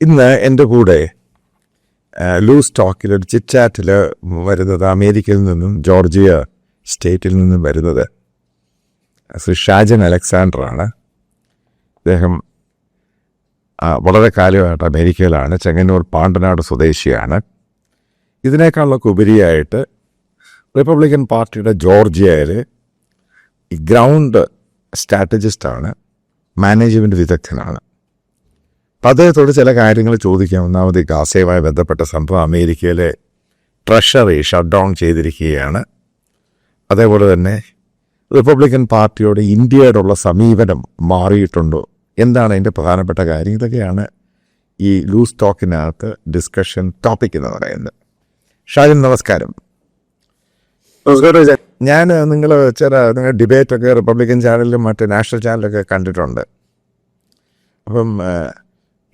ഇന്ന് എന്റെ കൂടെ ലൂസ് ടോക്കിൽ ഒരു ചിറ്റാറ്റിൽ വരുന്നത് അമേരിക്കയിൽ നിന്നും ജോർജിയ സ്റ്റേറ്റിൽ നിന്നും വരുന്നത്. ശ്രീ ഷാജൻ അലക്സാണ്ടറാണ്. അദ്ദേഹം വളരെ കാലമായിട്ട് അമേരിക്കയിലാണ് ചെങ്ങന്നൂർ പാണ്ടനാട് സ്വദേശിയാണ്. ഇതിനേക്കാളൊക്കെ ഉപരിയായിട്ട് റിപ്പബ്ലിക്കൻ പാർട്ടിയുടെ ജോർജിയയിൽ ഗ്രൗണ്ട് സ്ട്രാറ്റജിസ്റ്റാണ് മാനേജ്മെന്റ് വിദഗ്ധനാണ്. അദ്ദേഹത്തോട് ചില കാര്യങ്ങൾ ചോദിക്കാം ഒന്നാമത് ഈ ഗാസയുമായി ബന്ധപ്പെട്ട സംഭവം അമേരിക്കയിലെ ട്രഷറി ഷട്ട് ഡൗൺ ചെയ്തിരിക്കുകയാണ്. അതേപോലെ തന്നെ റിപ്പബ്ലിക്കൻ പാർട്ടിയോട് ഇന്ത്യയോടുള്ള സമീപനം മാറിയിട്ടുണ്ടോ? എന്താണ് അതിന്റെ പ്രധാനപ്പെട്ട കാര്യം? ഇതൊക്കെയാണ് ഈ ലൂസ് ടോക്കിനകത്ത് ഡിസ്കഷൻ ടോപ്പിക് എന്ന് പറയുന്നത്. ഷാജിൻ നമസ്കാരം. നമസ്കാരം ഞാൻ നിങ്ങൾ ചില നിങ്ങൾ ഡിബേറ്റൊക്കെ റിപ്പബ്ലിക്കൻ ചാനലിലും മറ്റ് നാഷണൽ ചാനലൊക്കെ കണ്ടിട്ടുണ്ട്. അപ്പം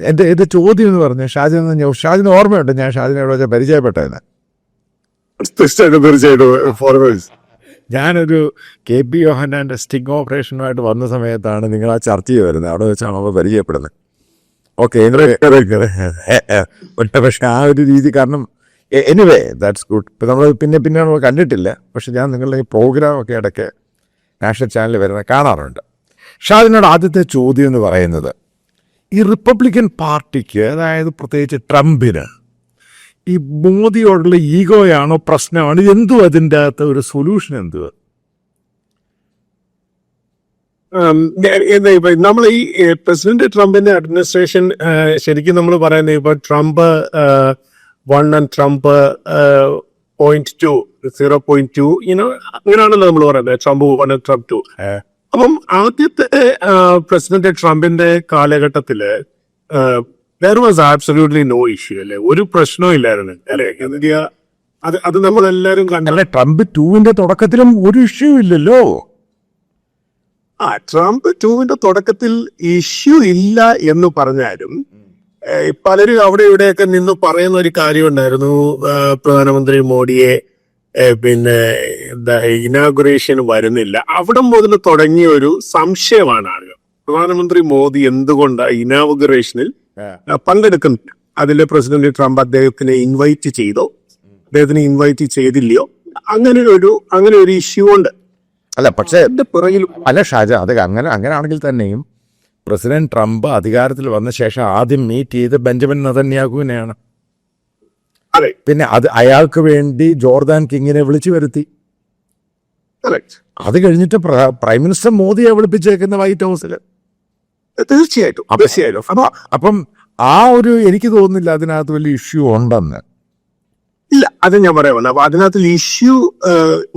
എന്റെ എന്റെ ചോദ്യം എന്ന് പറഞ്ഞു ഷാജിൻ എന്ന് ഞാൻ- ഷാജിന് ഓർമ്മയുണ്ട് ഞാൻ ഷാജിനെ എവിടെ വെച്ചാൽ പരിചയപ്പെട്ടതെന്ന് തീർച്ചയായിട്ടും തീർച്ചയായിട്ടും. ഫോർവേഴ്സ് ഞാനൊരു കെ പി യോഹന്നാന്റെ സ്റ്റിങ് ഓപ്പറേഷനുമായിട്ട് വന്ന സമയത്താണ് നിങ്ങൾ ആ ചർച്ച ചെയ്ത് വരുന്നത്. അവിടെ വെച്ചാണ് നമ്മൾ പരിചയപ്പെടുന്നത്. ഓക്കെ പക്ഷേ ആ ഒരു രീതി കാരണം എനിവേ ദാറ്റ്സ് ഗുഡ് ഇപ്പം നമ്മൾ പിന്നെ പിന്നെ നമ്മൾ കണ്ടിട്ടില്ല. പക്ഷെ ഞാൻ നിങ്ങളുടെ ഈ പ്രോഗ്രാം ഒക്കെ ഇടയ്ക്ക് നാഷണൽ ചാനലിൽ വരുന്നത് കാണാറുണ്ട്. ഷാജിനോട് ആദ്യത്തെ ചോദ്യം എന്ന് പറയുന്നത് ഈ റിപ്പബ്ലിക്കൻ പാർട്ടിക്ക് അതായത് പ്രത്യേകിച്ച് ട്രംപിന് ഈ മോദിയോടുള്ള ഈഗോയാണോ പ്രശ്നമാണ്? എന്തു അതിന്റെ അകത്ത് ഒരു സൊല്യൂഷൻ എന്തുവാ? നമ്മൾ ഈ പ്രസിഡന്റ് ട്രംപിന്റെ അഡ്മിനിസ്ട്രേഷൻ ശരിക്കും നമ്മൾ പറയുന്നത് ഇപ്പൊ Trump one and Trump point two zero point two ഇനോ അങ്ങനെയാണല്ലോ നമ്മൾ പറയുന്നത് Trump one and Trump two അപ്പം ആദ്യത്തെ പ്രസിഡന്റ് ട്രംപിന്റെ കാലഘട്ടത്തിൽ there was absolutely no issue അല്ലെ? ഒരു പ്രശ്നവും ഇല്ലായിരുന്നു അല്ലെ? ഇന്ത്യ അത് അത് നമ്മളെല്ലാരും കണ്ട അല്ല ട്രംപ് ടൂവിന്റെ തുടക്കത്തിലും ഒരു ഇഷ്യൂ ഇല്ലല്ലോ. ആ ട്രംപ് ടൂവിന്റെ തുടക്കത്തിൽ ഇഷ്യൂ ഇല്ല എന്ന് പറഞ്ഞാലും പലരും അവിടെ ഇവിടെയൊക്കെ നിന്ന് പറയുന്ന ഒരു കാര്യം ഉണ്ടായിരുന്നു പ്രധാനമന്ത്രി മോഡിയെ പിന്നെ എന്താ ഇനാഗുറേഷൻ വരുന്നില്ല. അവിടെ മുതൽ തുടങ്ങിയ ഒരു സംശയമാണ് ആളുകൾ. പ്രധാനമന്ത്രി മോദി എന്തുകൊണ്ടാണ് ഇനാഗുറേഷനിൽ പങ്കെടുക്കുന്നില്ല? അതിലെ പ്രസിഡന്റ് ട്രംപ് അദ്ദേഹത്തിനെ ഇൻവൈറ്റ് ചെയ്തോ? അദ്ദേഹത്തിന് ഇൻവൈറ്റ് ചെയ്തില്ലയോ? അങ്ങനെ ഒരു അങ്ങനെ ഒരു ഇഷ്യൂ ഉണ്ട്. അല്ല പക്ഷേ എന്റെ പിറകിൽ അല്ല ഷാജ അത് അങ്ങനെ അങ്ങനെയാണെങ്കിൽ തന്നെയും പ്രസിഡന്റ് ട്രംപ് അധികാരത്തിൽ വന്ന ശേഷം ആദ്യം മീറ്റ് ചെയ്ത് ബെഞ്ചമിൻ നതന്യാഹുവിനെയാണ്. പിന്നെ അത് അയാൾക്ക് വേണ്ടി ജോർദാൻ കിങ്ങിനെ വിളിച്ചു വരുത്തി. അത് കഴിഞ്ഞിട്ട് പ്രൈം മിനിസ്റ്റർ മോദിയെ വിളിപ്പിച്ചേക്കുന്ന വൈറ്റ് ഹൗസിൽ തീർച്ചയായിട്ടും. തീർച്ചയായിട്ടും. അപ്പൊ ആ ഒരു എനിക്ക് തോന്നുന്നില്ല അതിനകത്ത് വലിയ ഇഷ്യൂ ഉണ്ടെന്ന്. ഇല്ല അത് ഞാൻ പറയാൻ വന്നു അപ്പൊ അതിനകത്ത് ഇഷ്യൂ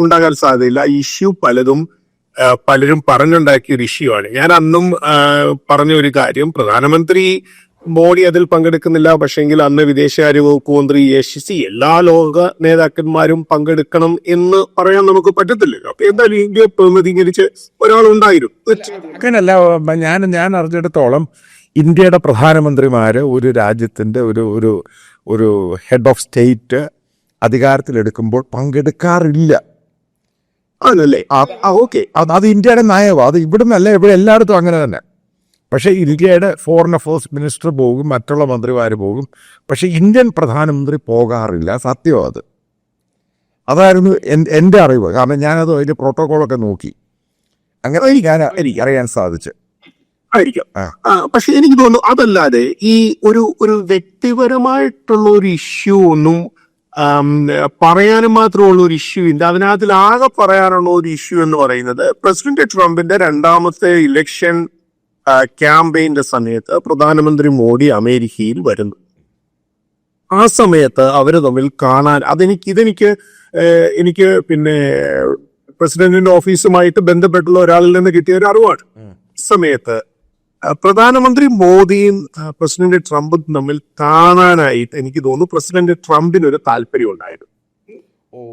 ഉണ്ടാകാൻ സാധ്യതയില്ല. ഇഷ്യൂ പലതും പലരും പറഞ്ഞുണ്ടാക്കിയ ഒരു ഇഷ്യൂ ആണ്. ഞാൻ അന്നും പറഞ്ഞ ഒരു കാര്യം പ്രധാനമന്ത്രി മോഡി അതിൽ പങ്കെടുക്കുന്നില്ല. പക്ഷെങ്കിൽ അന്ന് വിദേശകാര്യ വകുപ്പ് മന്ത്രി യശസ്വി എല്ലാ ലോക നേതാക്കന്മാരും പങ്കെടുക്കണം എന്ന് പറയാൻ നമുക്ക് പറ്റത്തില്ലല്ലോ. അപ്പൊ എന്തായാലും ഇന്ത്യ പ്രതിനിധീകരിച്ച് ഒരാളുണ്ടായിരുന്നു. അങ്ങനല്ല ഞാൻ ഞാൻ അറിഞ്ഞിടത്തോളം ഇന്ത്യയുടെ പ്രധാനമന്ത്രിമാര് ഒരു രാജ്യത്തിന്റെ ഒരു ഒരു ഒരു ഹെഡ് ഓഫ് സ്റ്റേറ്റ് അധികാരത്തിലെടുക്കുമ്പോൾ പങ്കെടുക്കാറില്ല. ആണല്ലേ? ആ ഓക്കെ. അത് അത് ഇന്ത്യയുടെ നയമാണ് അത് ഇവിടുന്നല്ല ഇവിടെ എല്ലായിടത്തും അങ്ങനെ തന്നെ. പക്ഷേ ഇന്ത്യയുടെ ഫോറിൻ അഫയേഴ്സ് മിനിസ്റ്റർ പോകും മറ്റുള്ള മന്ത്രിമാർ പോകും. പക്ഷേ ഇന്ത്യൻ പ്രധാനമന്ത്രി പോകാറില്ല. സത്യം അത്. അതായിരുന്നു എൻ- എന്റെ അറിവ്. കാരണം ഞാനത് അതിന്റെ പ്രോട്ടോകോളൊക്കെ നോക്കി. അങ്ങനെ ഞാൻ എനിക്ക് അറിയാൻ സാധിച്ചു. ആയിരിക്കാം. പക്ഷെ എനിക്ക് തോന്നുന്നു അതല്ലാതെ ഈ ഒരു ഒരു വ്യക്തിപരമായിട്ടുള്ള ഒരു ഇഷ്യൂ ഒന്നും പറയാനും മാത്രമുള്ള ഒരു ഇഷ്യൂ ഇല്ല. അതിനകത്തിൽ ആകെ പറയാനുള്ള ഒരു ഇഷ്യൂ എന്ന് പറയുന്നത് പ്രസിഡന്റ് ട്രംപിന്റെ രണ്ടാമത്തെ ഇലക്ഷൻ ക്യാമ്പയിന്റെ സമയത്ത് പ്രധാനമന്ത്രി മോഡി അമേരിക്കയിൽ വരുന്നു. ആ സമയത്ത് അവർ തമ്മിൽ കാണാൻ അതെനിക്ക് ഇതെനിക്ക് എനിക്ക് പിന്നെ പ്രസിഡന്റിന്റെ ഓഫീസുമായിട്ട് ബന്ധപ്പെട്ടുള്ള ഒരാളിൽ നിന്ന് കിട്ടിയ ഒരു അറിവാണ്. സമയത്ത് പ്രധാനമന്ത്രി മോദിയും പ്രസിഡന്റ് ട്രംപും തമ്മിൽ കാണാനായിട്ട് എനിക്ക് തോന്നുന്നു പ്രസിഡന്റ് ട്രംപിന് ഒരു താല്പര്യം ഉണ്ടായിരുന്നു.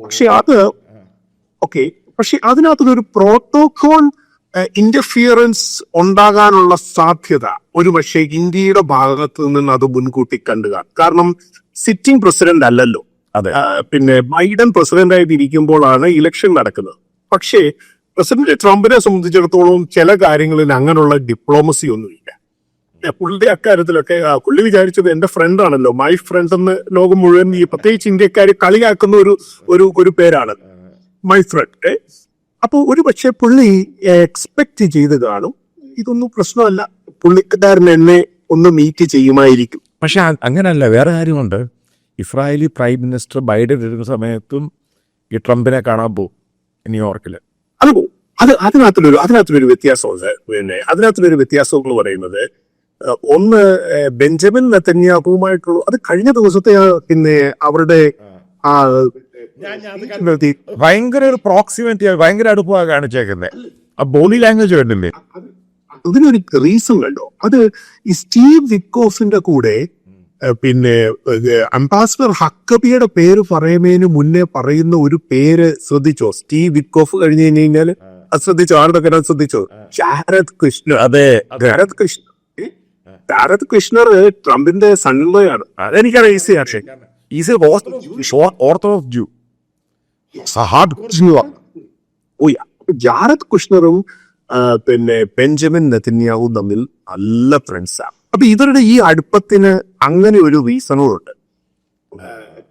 പക്ഷെ അത് ഓക്കെ പക്ഷെ അതിനകത്തൊരു പ്രോട്ടോകോൾ ഇന്റർഫിയറൻസ് ഉണ്ടാകാനുള്ള സാധ്യത ഒരു പക്ഷേ ഇന്ത്യയുടെ ഭാഗത്ത് നിന്ന് അത് മുൻകൂട്ടി കണ്ടു കാരണം സിറ്റിംഗ് പ്രസിഡന്റ് അല്ലല്ലോ. അതെ. പിന്നെ ബൈഡൻ പ്രസിഡന്റ് ആയിട്ടിരിക്കുമ്പോഴാണ് ഇലക്ഷൻ നടക്കുന്നത്. പക്ഷേ പ്രസിഡന്റ് ട്രംപിനെ സംബന്ധിച്ചിടത്തോളം ചില കാര്യങ്ങളിൽ അങ്ങനെയുള്ള ഡിപ്ലോമസി ഒന്നുമില്ല. പുള്ളിയുടെ അക്കാര്യത്തിലൊക്കെ പുള്ളി വിചാരിച്ചത് എന്റെ ഫ്രണ്ട് ആണല്ലോ. മൈ ഫ്രണ്ട് എന്ന് ലോകം മുഴുവൻ ഈ പ്രത്യേകിച്ച് ഇന്ത്യക്കാർ കളിയാക്കുന്ന ഒരു ഒരു ഒരു പേരാണ്. മൈ ഫ്രണ്ട് അപ്പൊ ഒരു പക്ഷേ പുള്ളി എക്സ്പെക്ട് ചെയ്ത് കാണും ഇതൊന്നും പ്രശ്നമല്ല. പുള്ളിക്കാരൻ എന്നെ ഒന്ന് മീറ്റ് ചെയ്യുമായിരിക്കും. പക്ഷെ അങ്ങനല്ല. വേറെ കാര്യമുണ്ട്. ഇസ്രായേലി പ്രൈം മിനിസ്റ്റർ ബൈഡൻ വരുന്ന സമയത്തും ഈ ട്രംപിനെ കാണാൻ പോകും ന്യൂയോർക്കിൽ അത് പോകും അത് അതിനകത്തുള്ളൊരു അതിനകത്തുള്ളൊരു വ്യത്യാസമുണ്ട്. പിന്നെ അതിനകത്തുള്ളൊരു വ്യത്യാസം എന്ന് പറയുന്നത് ഒന്ന് ബെഞ്ചമിൻ നെത്തന്യാഹുവുമായിട്ടുള്ള അത് കഴിഞ്ഞ ദിവസത്തെ പിന്നെ അവരുടെ ഭയങ്കര ഒരു പ്രോക്സിമിറ്റി ഭയങ്കര അടുപ്പമാണ് കാണിച്ചേക്കുന്നത് ആ ബോഡി ലാംഗ്വേജ് വേണ്ടില്ലേ അതിനൊരു റീസൺ കണ്ടോ? അത് ഈ സ്റ്റീവ് വിക്കോഫിന്റെ കൂടെ പിന്നെ അംബാസിഡർ ഹക്കബിയുടെ പേര് പറയുന്നതിന് മുന്നേ പറയുന്ന ഒരു പേര് ശ്രദ്ധിച്ചോ? സ്റ്റീവ് വിക്കോഫ് കഴിഞ്ഞു കഴിഞ്ഞു കഴിഞ്ഞാൽ അത് ശ്രദ്ധിച്ചോ? ആരുടെ ശ്രദ്ധിച്ചോ? ശാരദ് കൃഷ്ണ അതെ. ശാരദ് കൃഷ്ണ? ശാരദ് കൃഷ്ണർ ട്രംപിന്റെ സൺലോയാണ് അതെനിക്കറിയാം ഈസി ഈസി ഓർത്തഡോക്സ് ജൂ ഹാർഡ് ഓ ജാരദ് കുഷ്ണറും ആ, പിന്നെ ബെഞ്ചമിൻ നെതിന്യാവും തമ്മിൽ നല്ല ഫ്രണ്ട്സാണ് അപ്പൊ ഇവരുടെ ഈ അടുപ്പത്തിന് അങ്ങനെ ഒരു റീസണുകളുണ്ട്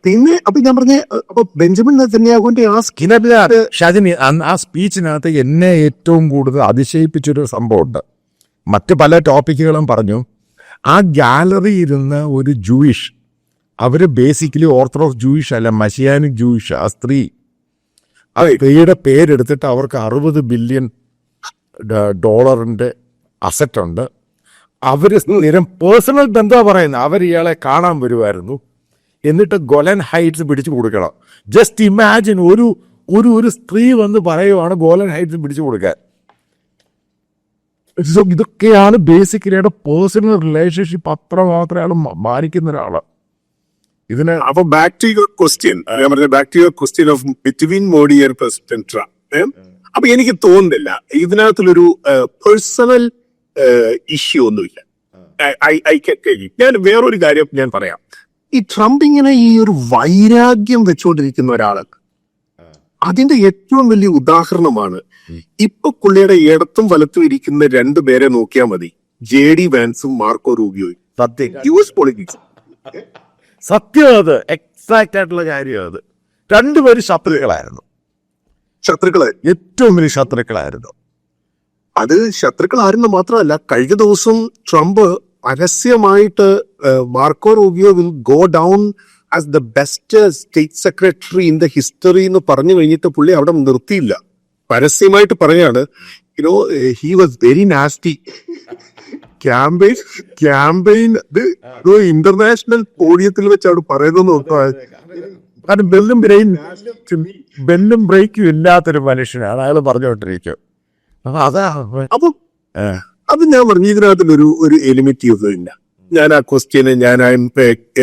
പിന്നെ അപ്പൊ ഞാൻ പറഞ്ഞ അപ്പൊ ബെഞ്ചമിൻ നെതന്യാഹുവിന്റെ ആ കിനബിലാർ ഷാജിനി ആ സ്പീച്ചിനകത്ത് എന്നെ ഏറ്റവും കൂടുതൽ അതിശയിപ്പിച്ചൊരു സംഭവമുണ്ട്. മറ്റ് പല ടോപ്പിക്കുകളും പറഞ്ഞു. ആ ഗാലറി ഇരുന്ന ഒരു ജൂയിഷ് അവർ ബേസിക്കലി ഓർത്തഡോക്സ് ജൂയിഷ് അല്ല മഷിയാനിക് ജൂയിഷ് ആ സ്ത്രീ. ആ സ്ത്രീയുടെ പേരെടുത്തിട്ട് അവർക്ക് അറുപത് ബില്യൺ ഡോളറിന്റെ അസറ്റ് ഉണ്ട്. അവർ സ്ഥിരം പേഴ്സണൽ ബന്ധമാണ് പറയുന്നത് അവർ ഇയാളെ കാണാൻ വരുമായിരുന്നു എന്നിട്ട് ഗോലൻ ഹൈറ്റ്സ് പിടിച്ചു കൊടുക്കണം. ജസ്റ്റ് ഇമാജിൻ ഒരു ഒരു ഒരു സ്ത്രീ വന്ന് പറയുവാണ് ഗോലൻ ഹൈറ്റ്സ് പിടിച്ചു കൊടുക്കാൻ. ഇതൊക്കെയാണ് ബേസിക്കലി പേഴ്സണൽ റിലേഷൻഷിപ്പ് അത്ര മാത്രമേ അയാൾ മാനിക്കുന്ന ഒരാൾ. ഇതിന് അപ്പൊ ബാക്ക് ടു യുവർ ക്വസ്റ്റ്യൻ ഞാൻ പറഞ്ഞ back to your question of between Modi and president Trump അപ്പൊ എനിക്ക് തോന്നുന്നില്ല. ഇതിനകത്തുള്ളൊരു പേഴ്സണൽ ഇഷ്യൂ ഒന്നുമില്ല. ഞാൻ വേറൊരു കാര്യം ഞാൻ പറയാം. ഈ ട്രംപ് ഇങ്ങനെ ഈ ഒരു വൈരാഗ്യം വെച്ചുകൊണ്ടിരിക്കുന്ന ഒരാൾ അതിന്റെ ഏറ്റവും വലിയ ഉദാഹരണമാണ് ഇപ്പൊ പുള്ളിയുടെ ഇടത്തും വലത്തും ഇരിക്കുന്ന രണ്ടു പേരെ നോക്കിയാൽ മതി. ജെ ഡി വാൻസും മാർക്കോ റൂബിയോയും. സത്യം. യു എസ് പൊളിറ്റിക്സ് സത്യം അത്. എക്സാക്റ്റ് ആയിട്ടുള്ള കാര്യം അത്. രണ്ടുപേരും ശത്രുക്കളായിരുന്നു. ശത്രുക്കൾ. ഏറ്റവും വലിയ ശത്രുക്കളായിരുന്നു. അത് ശത്രുക്കളായിരുന്നു മാത്രമല്ല കഴിഞ്ഞ ദിവസം ട്രംപ് പരസ്യമായിട്ട് Marco Rubio will go down as the best state secretary in the history എന്ന് പറഞ്ഞു കഴിഞ്ഞിട്ട് പുള്ളി അവിടെ നിർത്തിയില്ല. പരസ്യമായിട്ട് പറയാണ് you know he was very nasty campaign campaign ഇത് ഒരു ഇന്റർനാഷണൽ ഓഡിയത്തിൽ വെച്ച് അവിടെ പറയുന്നത് നോക്കാം കാരണം ബെല്ലും ബ്രെയിൻ ബെല്ലും ബ്രേക്കും ഇല്ലാത്തൊരു മനുഷ്യനാണ്. അയാൾ പറഞ്ഞുകൊണ്ടിരിക്കും അപ്പൊ അതാ അപ്പൊ. അത് ഞാൻ പറഞ്ഞു ഇതിനകത്തിൽ ഒരു ഒരു എലിമിറ്റി ഒന്നുമില്ല ഞാൻ ആ ക്വസ്റ്റ്യന് ഞാൻ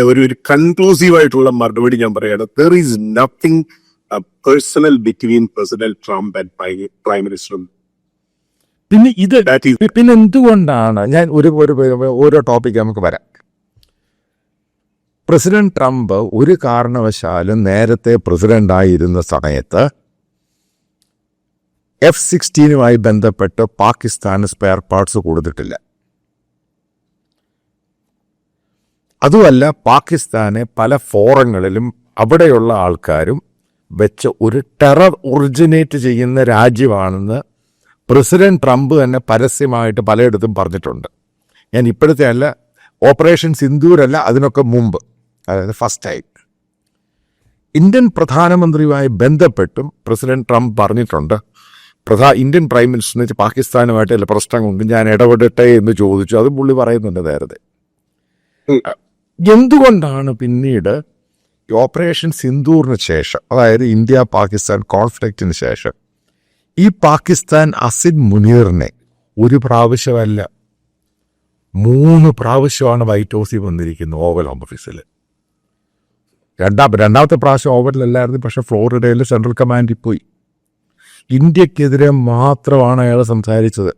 ഒരു ഒരു കൺക്ലൂസീവ് ആയിട്ടുള്ള മറുപടി ഞാൻ പറയാണ് there is nothing personal between president Trump and prime minister പിന്നെ ഇത് പിന്നെ എന്തുകൊണ്ടാണ് ഞാൻ ഒരു ഒരു ഒരു- ഓരോ ടോപ്പിക്ക് നമുക്ക് വരാം. പ്രസിഡന്റ് ട്രംപ് ഒരു കാരണവശാലും നേരത്തെ പ്രസിഡന്റായിരുന്ന സമയത്ത് എഫ് സിക്സ്റ്റീനുമായി ബന്ധപ്പെട്ട് പാകിസ്ഥാന് സ്പെയർ പാർട്സ് കൊടുത്തിട്ടില്ല. അതുമല്ല പാകിസ്ഥാനെ പല ഫോറങ്ങളിലും അവിടെയുള്ള ആൾക്കാരും വെച്ച് ഒരു ടെറർ ഒറിജിനേറ്റ് ചെയ്യുന്ന രാജ്യമാണെന്ന് പ്രസിഡന്റ് ട്രംപ് തന്നെ പരസ്യമായിട്ട് പലയിടത്തും പറഞ്ഞിട്ടുണ്ട്. ഞാൻ ഇപ്പോഴത്തെ അല്ല ഓപ്പറേഷൻ സിന്ദൂരല്ല അതിനൊക്കെ മുമ്പ് അതായത് ഫസ്റ്റ് ടൈം. ഇന്ത്യൻ പ്രധാനമന്ത്രിയുമായി ബന്ധപ്പെട്ടും പ്രസിഡന്റ് ട്രംപ് പറഞ്ഞിട്ടുണ്ട്. പ്രധാ ഇന്ത്യൻ പ്രൈം മിനിസ്റ്ററിന് പാകിസ്ഥാനുമായിട്ട് ചില പ്രശ്നങ്ങളുണ്ട് ഞാൻ ഇടപെടട്ടെ എന്ന് ചോദിച്ചു. അത് പുള്ളി പറയുന്നുണ്ട് നേരത്തെ. എന്തുകൊണ്ടാണ് പിന്നീട് ഓപ്പറേഷൻ സിന്ദൂറിന് ശേഷം അതായത് ഇന്ത്യ പാകിസ്ഥാൻ കോൺഫ്ലിക്റ്റിന് ശേഷം ഈ പാകിസ്ഥാൻ അസിദ് മുനീറിനെ ഒരു പ്രാവശ്യമല്ല മൂന്ന് പ്രാവശ്യമാണ് വൈറ്റ് ഹൗസിൽ വന്നിരിക്കുന്നത് ഓവൽ ഓഫീസിൽ. രണ്ടാം രണ്ടാമത്തെ പ്രാവശ്യം ഓവലിലല്ലായിരുന്നു പക്ഷേ ഫ്ലോറിഡയിൽ സെൻട്രൽ കമാൻഡിൽ പോയി. ഇന്ത്യക്കെതിരെ മാത്രമാണ് അയാൾ സംസാരിച്ചത്.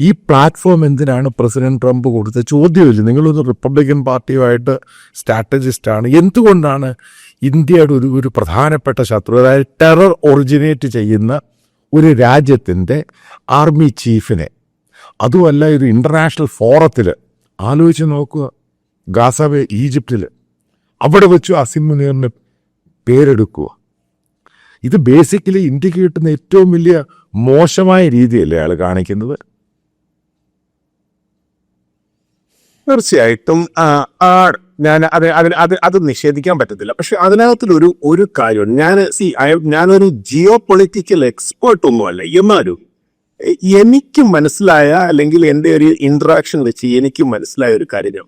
ഈ പ്ലാറ്റ്ഫോം എന്തിനാണ് പ്രസിഡന്റ് ട്രംപ് കൊടുത്ത ചോദ്യമില്ല നിങ്ങളൊരു റിപ്പബ്ലിക്കൻ പാർട്ടിയുമായിട്ട് സ്ട്രാറ്റജിസ്റ്റാണ് എന്തുകൊണ്ടാണ് ഇന്ത്യയുടെ ഒരു ഒരു പ്രധാനപ്പെട്ട ശത്രു അതായത് ടെറർ ഒറിജിനേറ്റ് ചെയ്യുന്ന ഒരു രാജ്യത്തിന്റെ ആർമി ചീഫിനെ അതുമല്ല ഒരു ഇന്റർനാഷണൽ ഫോറത്തിൽ ആലോചിച്ച് നോക്കുക. ഗാസാവെ ഈജിപ്തിൽ അവിടെ വെച്ചു അസിം മുനീറിന് പേരെടുക്കുക. ഇത് ബേസിക്കലി ഇന്ത്യയ്ക്ക് കിട്ടുന്ന ഏറ്റവും വലിയ മോശമായ രീതിയല്ലേ അയാൾ കാണിക്കുന്നത്? തീർച്ചയായിട്ടും ഞാൻ അത് അതിൽ അത് അത് നിഷേധിക്കാൻ പറ്റത്തില്ല. പക്ഷെ അതിനകത്തിലൊരു ഒരു കാര്യം ഞാൻ സി ഞാനൊരു ജിയോ പൊളിറ്റിക്കൽ എക്സ്പേർട്ട് ഒന്നുമല്ല. എന്നാലും എനിക്ക് മനസ്സിലായ അല്ലെങ്കിൽ എന്റെ ഒരു ഇന്ററാക്ഷൻ വെച്ച് എനിക്ക് മനസ്സിലായ ഒരു കാര്യം.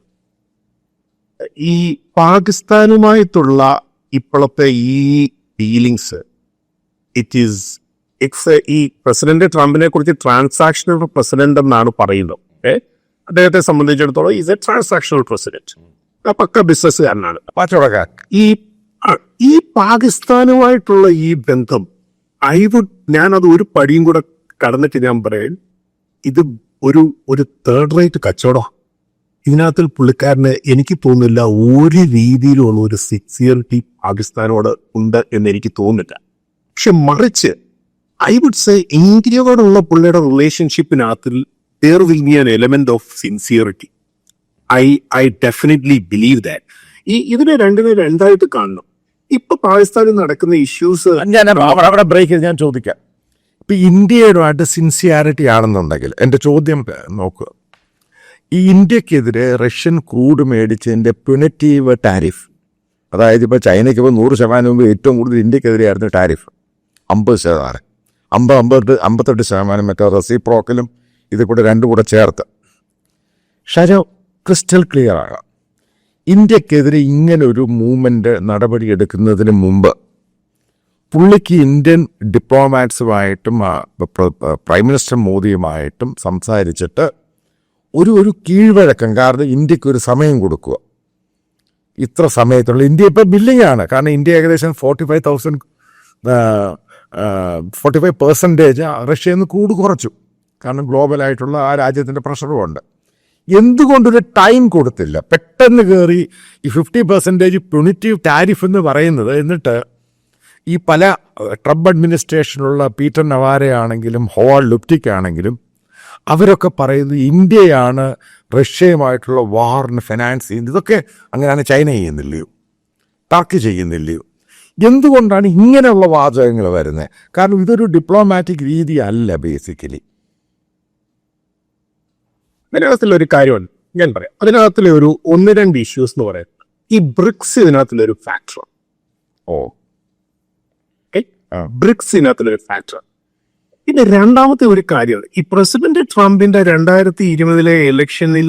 ഈ പാകിസ്ഥാനുമായിട്ടുള്ള ഇപ്പോഴത്തെ ഈ ഡീലിങ്സ് ഇറ്റ് ഈസ് ഇറ്റ്സ് ഈ പ്രസിഡന്റ് ട്രംപിനെ കുറിച്ച് ട്രാൻസാക്ഷണൽ പ്രസിഡന്റ് എന്നാണ് പറയുന്നത്. അദ്ദേഹത്തെ സംബന്ധിച്ചിടത്തോളം ഈസ് എ ട്രാൻസാക്ഷണൽ പ്രസിഡന്റ് പക്ക ബിസിനസ്സുകാരനാണ്. കച്ചവടക്കാർ ഈ ഈ പാകിസ്ഥാനുമായിട്ടുള്ള ഈ ബന്ധം ഐ വുഡ് ഞാൻ അത് ഒരു പടിയും കൂടെ കടന്നിട്ട് ഞാൻ പറയാൻ ഇത് ഒരു ഒരു തേർഡ് റേറ്റ് കച്ചവടം ഇതിനകത്തിൽ പുള്ളിക്കാരന് എനിക്ക് തോന്നുന്നില്ല ഒരു രീതിയിലുള്ള ഒരു സിൻസിയറിറ്റി പാകിസ്ഥാനോട് ഉണ്ട് എന്ന് എനിക്ക് തോന്നുന്നില്ല. പക്ഷെ മറിച്ച് ഐ വുഡ് സേ ഇന്ത്യയോടുള്ള പുള്ളിയുടെ റിലേഷൻഷിപ്പിനകത്തിൽ there will be an element of sincerity I I definitely believe that ഈ ഇതിനെ രണ്ടിനെ രണ്ടായിട്ട് കാണണം. ഇപ്പൊ പാകിസ്ഥാനിൽ നടക്കുന്ന ഇഷ്യൂസ് ഞാൻ അവിടെ ബ്രേക്ക് ഞാൻ ചോദിക്കാം. ഇപ്പൊ ഇന്ത്യയുമായിട്ട് സിൻസിയാരിറ്റി ആണെന്നുണ്ടെങ്കിൽ എന്റെ ചോദ്യം നോക്കുക ഈ ഇന്ത്യക്കെതിരെ റഷ്യൻ ക്രൂഡ് മേടിച്ചതിന്റെ പ്യുനറ്റീവ് ടാരിഫ് അതായത് ഇപ്പോൾ ചൈനയ്ക്ക് ഇപ്പോൾ നൂറ് ശതമാനം മുമ്പ് ഏറ്റവും കൂടുതൽ ഇന്ത്യക്കെതിരെയായിരുന്നു ടാരിഫ് അമ്പത് ശതമാനം. അമ്പത് അമ്പത് അമ്പത്തെട്ട് ശതമാനം മറ്റേ റെസിപ്രോക്കലും ഇത് കൂടെ രണ്ടും കൂടെ ചേർത്ത്. ഷരോ ക്രിസ്റ്റൽ ക്ലിയർ ആകാം. ഇന്ത്യക്കെതിരെ ഇങ്ങനൊരു മൂവ്മെന്റ് നടപടി എടുക്കുന്നതിന് മുമ്പ് പുള്ളിക്ക് ഇന്ത്യൻ ഡിപ്ലോമാറ്റ്സുമായിട്ടും പ്ര- മിനിസ്റ്റർ മോദിയുമായിട്ടും സംസാരിച്ചിട്ട് ഒരു ഒരു കീഴ്വഴക്കം കാരണം ഇന്ത്യയ്ക്ക് ഒരു സമയം കൊടുക്കുക. ഇത്ര സമയത്തുള്ള ഇന്ത്യ ഇപ്പോൾ ബില്ലിംഗ് ആണ് കാരണം ഇന്ത്യ ഏകദേശം forty five thousand forty five percentage റഷ്യയിൽ നിന്ന് കൂട് കുറച്ചു. കാരണം ഗ്ലോബലായിട്ടുള്ള ആ രാജ്യത്തിന്റെ പ്രഷറും ഉണ്ട് എന്തുകൊണ്ടൊരു ടൈം കൊടുത്തില്ല? പെട്ടെന്ന് കയറി ഈ ഫിഫ്റ്റി പെർസെന്റേജ് പ്യുണിറ്റീവ് ടാരിഫ് എന്ന് പറയുന്നത് എന്നിട്ട് ഈ പല ട്രംപ് അഡ്മിനിസ്ട്രേഷനിലുള്ള പീറ്റർ നവാരയാണെങ്കിലും ഹോൾ ലുപ്റ്റിക് ആണെങ്കിലും അവരൊക്കെ പറയുന്നത് ഇന്ത്യയാണ് റഷ്യയുമായിട്ടുള്ള വാറിന് ഫിനാൻസ് ചെയ്യുന്നത്. ഇതൊക്കെ അങ്ങനെയാണ് ചൈന ചെയ്യുന്നില്ലയോ? ടർക്കി ചെയ്യുന്നില്ലയോ? എന്തുകൊണ്ടാണ് ഇങ്ങനെയുള്ള വാചകങ്ങൾ വരുന്നത്? കാരണം ഇതൊരു ഡിപ്ലോമാറ്റിക് രീതിയല്ല ബേസിക്കലി അതിനകത്തുള്ള ഒരു കാര്യമുണ്ട്. ഞാൻ പറയാം. അതിനകത്തിലെ ഒരു ഒന്ന് രണ്ട് ഇഷ്യൂസ് എന്ന് പറയാം. ഈ ബ്രിക്സ് ഇതിനകത്തുള്ള ഒരു ഫാക്ടർ ഓ. ബ്രിക്സ് ഇതിനകത്തുള്ള ഒരു ഫാക്ടർ പിന്നെ രണ്ടാമത്തെ ഒരു കാര്യമാണ്. ഈ പ്രസിഡന്റ് ട്രംപിന്റെ രണ്ടായിരത്തി ഇരുപതിലെ ഇലക്ഷനിൽ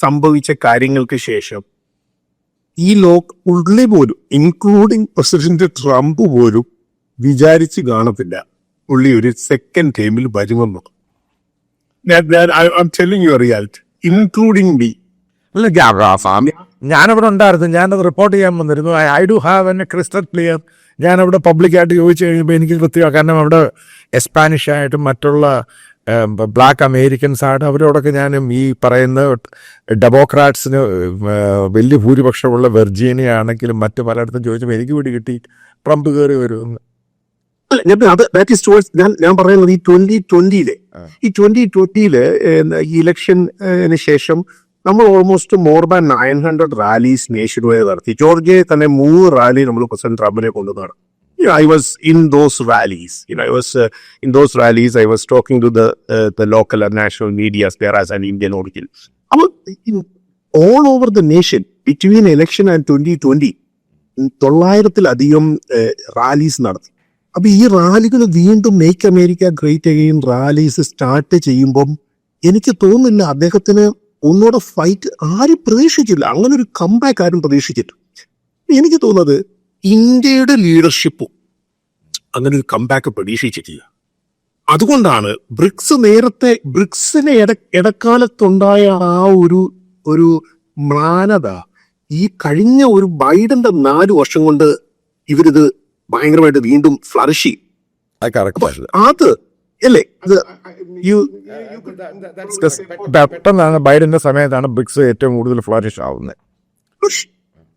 സംഭവിച്ച കാര്യങ്ങൾക്ക് ശേഷം ഈ ലോക്ക് ഉള്ളിൽ പോലും ഇൻക്ലൂഡിങ് പ്രസിഡന്റ് ട്രംപ് പോലും വിചാരിച്ച് കാണത്തില്ല ഉള്ളി ഒരു സെക്കൻഡ് ടൈമിൽ വരുമെന്ന്. ഞാൻ I telling you reality including B അല്ല ഞാൻ- ആ ഫാമി ഞാനവിടെ ഉണ്ടായിരുന്നു. ഞാനത് റിപ്പോർട്ട് ചെയ്യാൻ വന്നിരുന്നു. I I do have an crystal clear ഞാനവിടെ പബ്ലിക്കായിട്ട് ചോദിച്ചു കഴിയുമ്പോൾ എനിക്ക് കൃത്യമാണ് കാരണം അവിടെ എസ്പാനിഷ് ആയിട്ടും മറ്റുള്ള ബ്ലാക്ക് അമേരിക്കൻസ് ആയിട്ട് അവരോടൊക്കെ ഞാനും ഈ പറയുന്ന ഡെമോക്രാറ്റ്സിന് വലിയ ഭൂരിപക്ഷമുള്ള വെർജീനിയ ആണെങ്കിലും മറ്റു പലയിടത്തും ചോദിച്ചപ്പോൾ എനിക്ക് വീട് കിട്ടി ട്രംപ് കയറി വരുമെന്ന്. അല്ല അത് ദാറ്റ് ഈസ് ടുവേഴ്സ് ഞാൻ ഞാൻ പറയുന്നത് ഈ ട്വന്റി ട്വന്റിയിലെ. ഈ ട്വന്റി ട്വന്റിയിൽ ഈ ഇലക്ഷന് ശേഷം നമ്മൾ almost more than nine hundred rallies nation wide നടത്തി. ജോർജിയയിൽ തന്നെ മൂന്ന് റാലി നമ്മൾ പ്രസിഡന്റ് ട്രംപിനെ കൊണ്ടു നടത്തി I was in those rallies I was in those rallies I was talking to the local national medias there as an Indian origin അപ്പോൾ all over the nation between election and twenty twenty തൊള്ളായിരത്തിലധികം rallies നടത്തി. അപ്പൊ ഈ റാലികൾ വീണ്ടും make America great again rallies start ചെയ്യുമ്പം എനിക്ക് തോന്നുന്നില്ല അദ്ദേഹത്തിന് ഒന്നുകൂടെ ഫൈറ്റ് ആരും പ്രതീക്ഷിച്ചില്ല. അങ്ങനെ ഒരു കമ്പാക്ക് ആരും പ്രതീക്ഷിച്ചില്ല. എനിക്ക് തോന്നുന്നത് ഇന്ത്യയുടെ ലീഡർഷിപ്പും അങ്ങനെ ഒരു കമ്പാക്ക് പ്രതീക്ഷിച്ചിട്ടില്ല. അതുകൊണ്ടാണ് ബ്രിക്സ് നേരത്തെ ബ്രിക്സിന് ഇട ഇടക്കാലത്തുണ്ടായ ആ ഒരു ഒരു മ്ലാനത ഈ കഴിഞ്ഞ ഒരു ബൈഡന്റെ നാല് വർഷം കൊണ്ട് ഇവരിത് ഭയങ്കരമായിട്ട് വീണ്ടും ഫ്ലറിഷ് ചെയ്യും. അത് അല്ലേ? അത് you- പെട്ടെന്നാണ് ബൈഡന്റെ സമയത്താണ് ബ്രിക്സ് ഏറ്റവും കൂടുതൽ ഫ്ലറിഷ് ആവുന്നത്.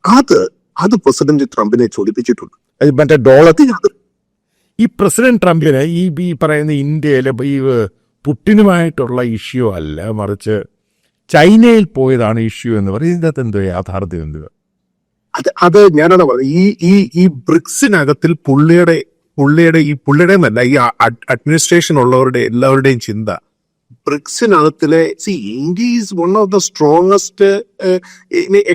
അത് അത് പ്രസിഡന്റ് ട്രംപിനെ ചോദിപ്പിച്ചിട്ടുണ്ട്. അത് മറ്റേ അത് ഈ പ്രസിഡന്റ് ട്രംപിന് ഈ ഈ പറയുന്ന ഇന്ത്യയിലെ ഈ പുട്ടിനുമായിട്ടുള്ള ഇഷ്യൂ അല്ല മറിച്ച് ചൈനയിൽ പോയതാണ് ഇഷ്യൂ എന്ന് പറയുന്നത്. ഇതിനകത്ത് അകത്ത് എന്തോ യാഥാർത്ഥ്യം എന്തുവാ? അത് അത് ഞാനാണ് പറഞ്ഞത് ഈ ഈ ഈ ബ്രിക്സിനകത്തിൽ പുള്ളിയുടെ പുള്ളിയുടെ ഈ പുള്ളിയുടെ എന്നല്ല ഈ അഡ്മിനിസ്ട്രേഷൻ ഉള്ളവരുടെ എല്ലാവരുടെയും ചിന്ത. ബ്രിക്സിനകത്തിലെ C India is one of the strongest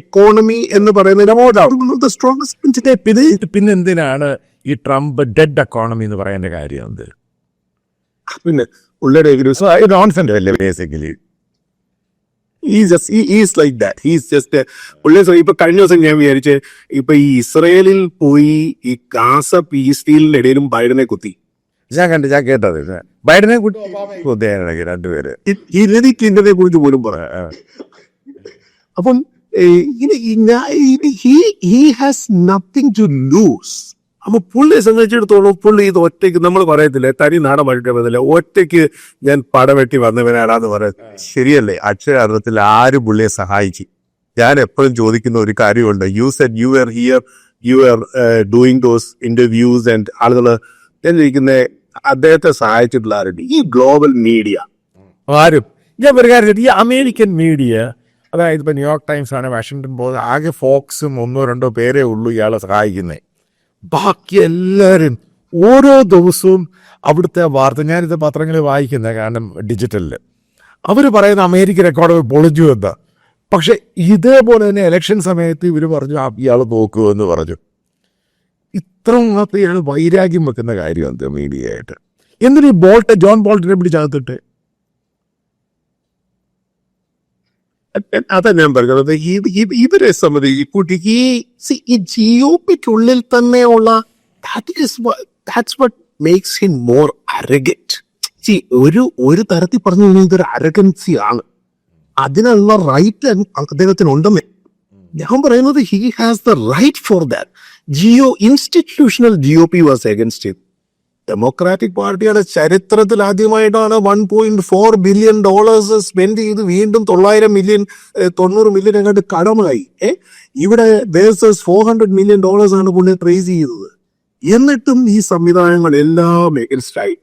economy എന്ന് പറയുന്നത് സ്ട്രോങ്സ്റ്റ് പിന്നെ പിന്നെ എന്തിനാണ് ഈ ട്രംപ് ഡെഡ് എക്കോണമി എന്ന് പറയുന്ന കാര്യം എന്ത്? പിന്നെ പുള്ളിയുടെ ഒരു നോൺസെന്റ് അല്ലേ basically is like that he's just പുള്ളി ഇപ്പൊ കഴിഞ്ഞ ദിവസം ഞാൻ വിചാരിച്ച് ഇപ്പൊ ഈ ഇസ്രയേലിൽ പോയി ഈ ഗാസ പീസ് ഡീലിന്റെ ഇടയിലും ബൈഡനെ കുത്തി. ഞാൻ കണ്ടു ഞാൻ കേട്ടത്. ബൈഡനെ കുട്ടി കുത്തിയാണെങ്കിൽ രണ്ടുപേര്? ഹിലരി ക്ലിന്റനെ കുറിച്ച് പോലും പറയാം. അപ്പം he has nothing to lose അപ്പൊ പുള്ളിയെ സംബന്ധിച്ചിടത്തോളം പുള്ളി ഇത് ഒറ്റയ്ക്ക് നമ്മൾ പറയത്തില്ലേ തനി നാടൻ വഴിക്കത്തില്ല ഒറ്റയ്ക്ക് ഞാൻ പടവെട്ടി വന്നവനാടാന്ന് പറയുന്നത് ശരിയല്ലേ? അക്ഷരാർത്ഥത്തിൽ ആര് പുള്ളിയെ സഹായിക്കും ഞാൻ എപ്പോഴും ചോദിക്കുന്ന ഒരു കാര്യമുണ്ട് you said you are here you are doing those interviews and ആളുകൾ ഞാൻ ചോദിക്കുന്ന അദ്ദേഹത്തെ സഹായിച്ചിട്ടുള്ള ആരുണ്ട്? ഈ ഗ്ലോബൽ മീഡിയ. ആരും. ഞാൻ ഒരു കാര്യം? ഈ അമേരിക്കൻ മീഡിയ അതായത് ഇപ്പൊ ന്യൂയോർക്ക് ടൈംസ് ആണ് വാഷിംഗ്ടൺ പോസ്റ്റ് ആകെ ഫോക്സും ഒന്നോ രണ്ടോ പേരേ ഉള്ളൂ ഇയാളെ സഹായിക്കുന്നത് ബാക്കി എല്ലാവരും ഓരോ ദിവസവും അവിടുത്തെ വാർത്ത ഞാനിത് പത്രങ്ങളിൽ വായിക്കുന്നത് കാരണം ഡിജിറ്റലിൽ അവർ പറയുന്ന അമേരിക്കൻ എക്കോണമി പൊളിഞ്ഞു എന്ന്. പക്ഷെ ഇതേപോലെ തന്നെ ഇലക്ഷൻ സമയത്ത് ഇവർ പറഞ്ഞു "ആ, ഇയാൾ എന്ന് പറഞ്ഞു. ഇത്ര ഇയാൾ വൈരാഗ്യം വെക്കുന്ന കാര്യം എന്ത് മീഡിയ ആയിട്ട് എന്തിനീ ബോൾട്ട് ജോൺ ബോൾട്ടിനെ പിടിച്ചകത്തിട്ട് അതാ ഞാൻ പറയുന്നത് ഇവരെ സംബന്ധിച്ച് ഈ സി ഈ see, പിക്ക് ഉള്ളിൽ തന്നെയുള്ള that's what makes him more arrogant ഒരു ഒരു തരത്തിൽ പറഞ്ഞു കഴിഞ്ഞാൽ ഇതൊരു അരഗൻസി ആണ്. അതിനുള്ള റൈറ്റ് അദ്ദേഹത്തിന് ഉണ്ടെന്ന് ഞാൻ പറയുന്നത് he has the right for that Jio institutional G O P was against Democratic പാർട്ടിയുടെ ചരിത്രത്തിൽ ആദ്യമായിട്ടാണ് one point four billion dollars spend ചെയ്ത് വീണ്ടും തൊള്ളായിരം മില്യൺ തൊണ്ണൂറ് മില്യൺ എങ്ങാണ്ട് കടമായി. ഏ ഇവിടെ versus four hundred million dollars ആണ് പുള്ളി ട്രേസ് ചെയ്തത്. എന്നിട്ടും ഈ സംവിധാനങ്ങൾ എല്ലാം എഗൻസ്റ്റായി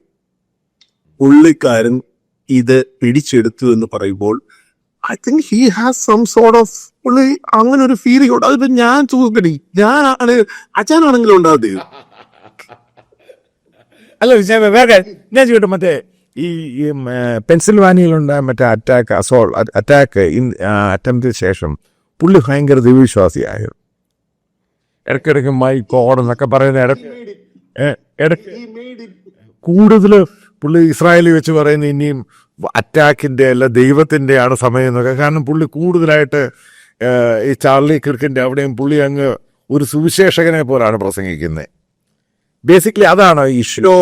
പുള്ളിക്കാരൻ ഇത് പിടിച്ചെടുത്തു എന്ന് പറയുമ്പോൾ I think he has some sort of പുള്ളി അങ്ങനെ ഒരു ഫീലിംഗ് ഉണ്ട്. അതിപ്പോ ഞാൻ ചോദിക്കണി ഞാനാണ് അച്ഛനാണെങ്കിലും ഉണ്ടാകുന്നത് അല്ല വേറെ. ഞാൻ ചോദിക്കട്ടെ മറ്റേ ഈ പെൻസിൽവാനിയയിലുണ്ടായ മറ്റേ അറ്റാക്ക് അസോൾ അറ്റാക്ക് അറ്റംപ്റ്റിന് ശേഷം പുള്ളി ഭയങ്കര ദൈവവിശ്വാസിയായോ ഇടയ്ക്കിടയ്ക്ക് മൈ കോഡ് എന്നൊക്കെ പറയുന്ന ഇടയ്ക്ക് കൂടുതൽ പുള്ളി ഇസ്രായേലിൽ വെച്ച് പറയുന്ന ഇനിയും അറ്റാക്കിന്റെ അല്ല ദൈവത്തിന്റെയാണ് സമയം എന്നൊക്കെ. കാരണം പുള്ളി കൂടുതലായിട്ട് ഈ ചാർലി ക്രിക്കിന്റെ അവിടെയും പുള്ളി അങ്ങ് ഒരു സുവിശേഷകനെ പോലാണ് പ്രസംഗിക്കുന്നത് ബേസിക്കലി അതാണ് ഇഷ്യൂ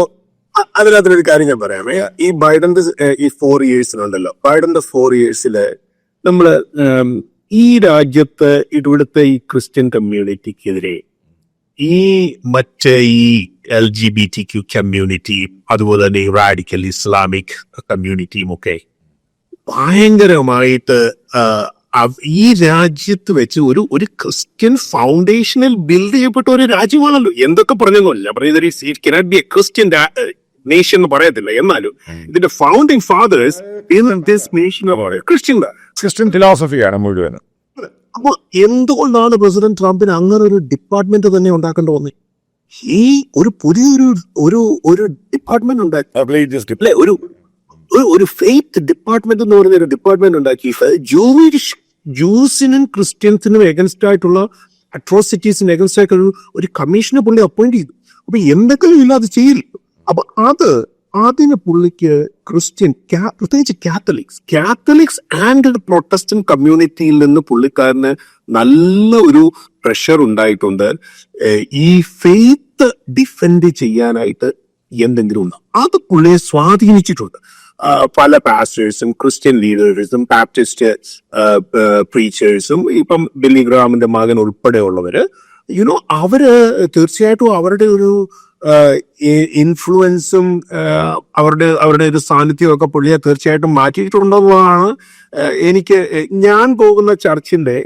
അതിനകത്തൊരു കാര്യം ഞാൻ പറയാമേ ഈ ബൈഡന്റെ ഈ ഫോർ ഇയേഴ്സിനുണ്ടല്ലോ ബൈഡന്റെ ഫോർ ഇയേഴ്സിൽ നമ്മൾ ഈ രാജ്യത്ത് ഇവിടുത്തെ ഈ ക്രിസ്ത്യൻ കമ്മ്യൂണിറ്റിക്കെതിരെ ഈ മറ്റേ ഈ L G B T Q community അതുപോലെ തന്നെ റാഡിക്കൽ ഇസ്ലാമിക് കമ്മ്യൂണിറ്റിയും ഒക്കെ ഭയങ്കരമായിട്ട് ഈ രാജ്യത്ത് വെച്ച് ഒരു ഒരു ക്രിസ്ത്യൻ ഫൗണ്ടേഷനിൽ ബിൽഡ് ചെയ്യപ്പെട്ട ഒരു രാജ്യമാണല്ലോ. എന്തൊക്കെ പറഞ്ഞൊന്നുമില്ല പറയുന്നത് ബി എ ക്രിസ്ത്യൻ നേഷൻ എന്ന് പറയത്തില്ല. എന്നാലും ഇതിന്റെ founding fathers nation Christian Christian ഫിലോസഫിയാണ് മുഴുവനും. അപ്പൊ എന്തുകൊണ്ടാണ് പ്രസിഡന്റ് ട്രംപിന് അങ്ങനെ ഒരു ഡിപ്പാർട്ട്മെന്റ് തന്നെ ഉണ്ടാക്കേണ്ടി വന്നത് ഈ ഒരു പുതിയൊരു ഒരു ഒരു ഡിപ്പാർട്ട്മെന്റ് ഉണ്ടാക്കി. ഒരു ഒരു- ഒരു ഫെയ്ത്ത് ഡിപ്പാർട്ട്മെന്റ് എന്ന് പറയുന്ന ഒരു ഡിപ്പാർട്ട്മെന്റ് ഉണ്ടാക്കി. ജൂയിഷ് ജൂസിനും ക്രിസ്ത്യൻസിനും എഗൻസ്റ്റ് ആയിട്ടുള്ള അട്രോസിറ്റീസിന് എഗൻസ്റ്റ് ആയിട്ടുള്ള ഒരു- കമ്മീഷനെ പുള്ളി അപ്പോയിന്റ് ചെയ്തു. അപ്പൊ എന്തെങ്കിലും ഇല്ല അത് ചെയ്യില്ല. അപ്പൊ അത് അതിന് പുള്ളിക്ക് ക്രിസ്ത്യൻ പ്രത്യേകിച്ച് കാത്തലിക്സ് കാത്തലിക്സ് ആൻഡ് പ്രൊട്ടസ്റ്റന്റ് കമ്മ്യൂണിറ്റിയിൽ നിന്ന് പുള്ളിക്കാരന് നല്ല ഒരു പ്രഷർ ഉണ്ടായിട്ടുണ്ട്. ഈ ഫെയ്ത്ത് ഡിഫെൻഡ് ചെയ്യാനായിട്ട് എന്തെങ്കിലും ഉണ്ടോ? അത് പുള്ളിയെ സ്വാധീനിച്ചിട്ടുണ്ട്. പല പാസ്റ്റേഴ്സും ക്രിസ്ത്യൻ ലീഡേഴ്സും ബാപ്റ്റിസ്റ്റ് പ്രീച്ചേഴ്സും ഇപ്പം ബില്ലി ഗ്രാമിന്റെ മകൻ ഉൾപ്പെടെയുള്ളവര് യുനോ അവർ തീർച്ചയായിട്ടും അവരുടെ ഒരു ഇൻഫ്ലുവൻസും അവരുടെ അവരുടെ ഒരു സാന്നിധ്യവും ഒക്കെ പുള്ളിയെ തീർച്ചയായിട്ടും മാറ്റിയിട്ടുണ്ടെന്നുള്ളതാണ് ആ, എനിക്ക് ഞാൻ പോകുന്ന ചർച്ചിന്റെ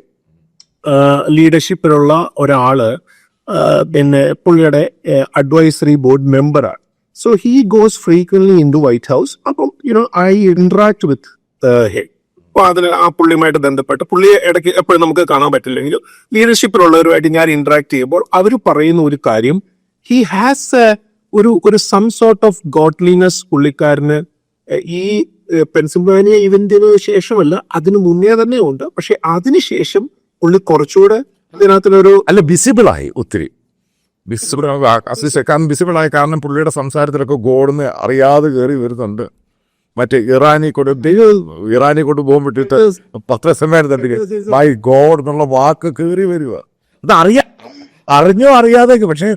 ലീഡർഷിപ്പിലുള്ള ഒരാൾ പിന്നെ പുള്ളിയുടെ അഡ്വൈസറി ബോർഡ് മെമ്പറാണ് so he goes frequently into White House അപ്പം you know I interact with head ഇപ്പൊ അതിന് ആ പുള്ളിയുമായിട്ട് ബന്ധപ്പെട്ട് പുള്ളിയെ ഇടയ്ക്ക് എപ്പോഴും നമുക്ക് കാണാൻ പറ്റില്ലെങ്കിലും ലീഡർഷിപ്പിലുള്ളവരുമായിട്ട് ഞാൻ ഇന്ററാക്ട് ചെയ്യുമ്പോൾ അവർ പറയുന്ന ഒരു കാര്യം ഹി ഹാസ് ഒരു ഒരു സം സോർട്ട് ഓഫ് ഗോഡ്ലിനെസ് പുള്ളിക്കാരന് ഈ പെൻസിൽവാനിയ ഇവന്റിന് ശേഷമല്ല അതിന് മുന്നേ തന്നെ ഉണ്ട് പക്ഷെ അതിനുശേഷം പുള്ളി കുറച്ചുകൂടെ ഇതിനകത്തിനൊരു അല്ല വിസിബിളായി ഒത്തിരി വിസിബിൾ വിസിബിളായി കാരണം പുള്ളിയുടെ സംസാരത്തിലൊക്കെ ഗോഡെന്ന് അറിയാതെ കയറി വരുന്നുണ്ട് മറ്റേ ഇറാനി കൊണ്ട് ഇറാനി കൊണ്ട് ബോംബിട്ടിട്ട് പത്രസമ്മേളനത്തിൽ ബൈ ഗോഡ് എന്നുള്ള വാക്ക് കയറി വരിക. അത് അറിയാ അറിഞ്ഞോ അറിയാതെ പക്ഷേ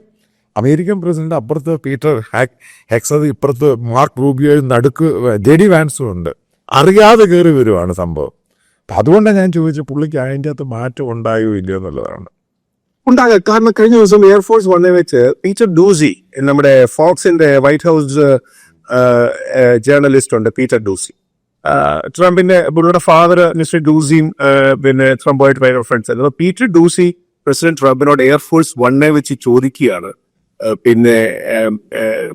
അമേരിക്കൻ പ്രസിഡന്റ് അപ്പുറത്ത് പീറ്റർ ഹാക് ഹെക്സത് ഇപ്പുറത്ത് മാർക്ക് റൂബിയോ നടുക്ക് ജെഡി വാൻസും ഉണ്ട്. അറിയാതെ കയറി വരുവാണ് സംഭവം. അപ്പം അതുകൊണ്ടാണ് ഞാൻ ചോദിച്ചത് പുള്ളിക്ക് അതിന്റെ അകത്ത് മാറ്റം ഉണ്ടായോ ഇല്ലയോ എന്നുള്ളതാണ്. ഉണ്ടാകാം കാരണം കഴിഞ്ഞ ദിവസം എയർഫോഴ്സ് വണ്ണെ വെച്ച് പീറ്റർ ഡൂസി നമ്മുടെ ഫോക്സിന്റെ വൈറ്റ് ഹൗസ് ജേർണലിസ്റ്റ് ഉണ്ട് പീറ്റർ ഡൂസി. ട്രംപിന്റെ പുള്ളിയുടെ ഫാദർ മിസ്റ്റർ ഡൂസിയും പിന്നെ ട്രംപുമായിട്ട് ഭയങ്കര ഫ്രണ്ട്സ് ആയിരുന്നു. പീറ്റർ ഡൂസി പ്രസിഡന്റ് ട്രംപിനോട് എയർഫോഴ്സ് വണ്ണെ വെച്ച് ചോദിക്കുകയാണ്. പിന്നെ